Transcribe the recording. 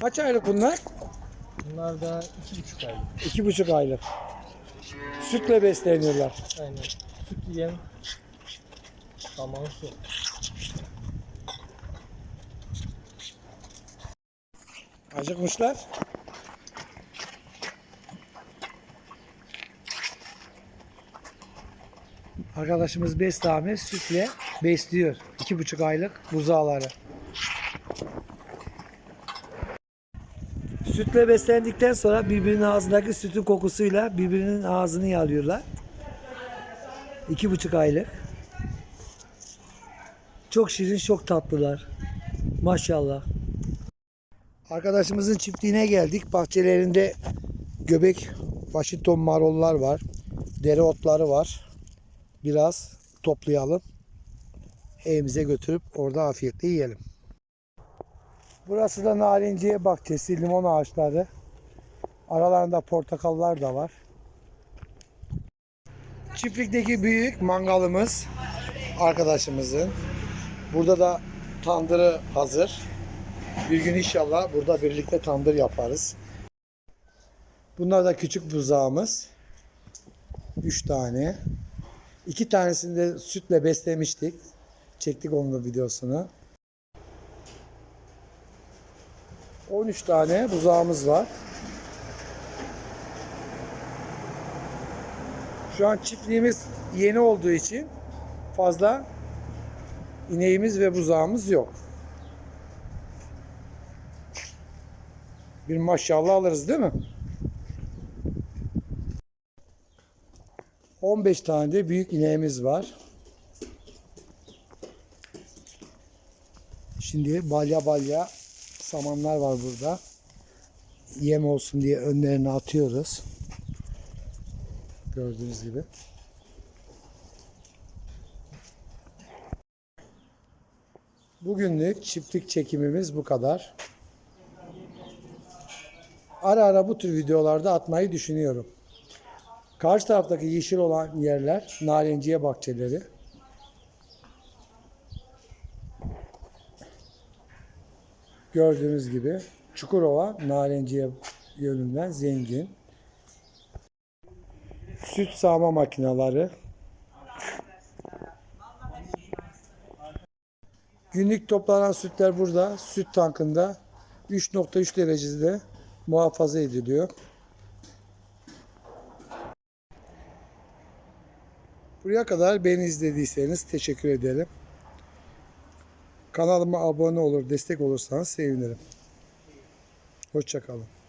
Kaç aylık bunlar? Bunlar da iki buçuk aylık. İki buçuk aylık. Sütle besleniyorlar. Aynen. Süt yem, saman su. Acıkmışlar. Arkadaşımız Bestami sütle besliyor. iki buçuk aylık buzağları. Sütle beslendikten sonra birbirinin ağzındaki sütün kokusuyla birbirinin ağzını yalıyorlar. İki buçuk aylık. Çok şirin, çok tatlılar. Maşallah. Arkadaşımızın çiftliğine geldik. Bahçelerinde göbek Washington marollar var. Dereotları var. Biraz toplayalım. Evimize götürüp orada afiyetle yiyelim. Burası da narinciye bahçesi, limon ağaçları. Aralarında portakallar da var. Çiftlikteki büyük mangalımız arkadaşımızın. Burada da tandırı hazır. Bir gün inşallah burada birlikte tandır yaparız. Bunlar da küçük buzağımız. Üç tane. İki tanesini de sütle beslemiştik. Çektik onun videosunu. 13 tane buzağımız var. Şu an çiftliğimiz yeni olduğu için fazla ineğimiz ve buzağımız yok. Bir maşallah alırız değil mi? 15 tane de büyük ineğimiz var. Şimdi balya balya samanlar var burada. Yem olsun diye önlerine atıyoruz. Gördüğünüz gibi. Bugünlük çiftlik çekimimiz bu kadar. Ara ara bu tür videolarda atmayı düşünüyorum. Karşı taraftaki yeşil olan yerler narenciye bahçeleri. Gördüğünüz gibi Çukurova narenciye yönünden zengin. Süt sağma makineleri. Günlük toplanan sütler burada. Süt tankında 3.3 derecede muhafaza ediliyor. Buraya kadar beni izlediyseniz teşekkür ederim. Kanalıma abone olur, destek olursanız sevinirim. Hoşçakalın.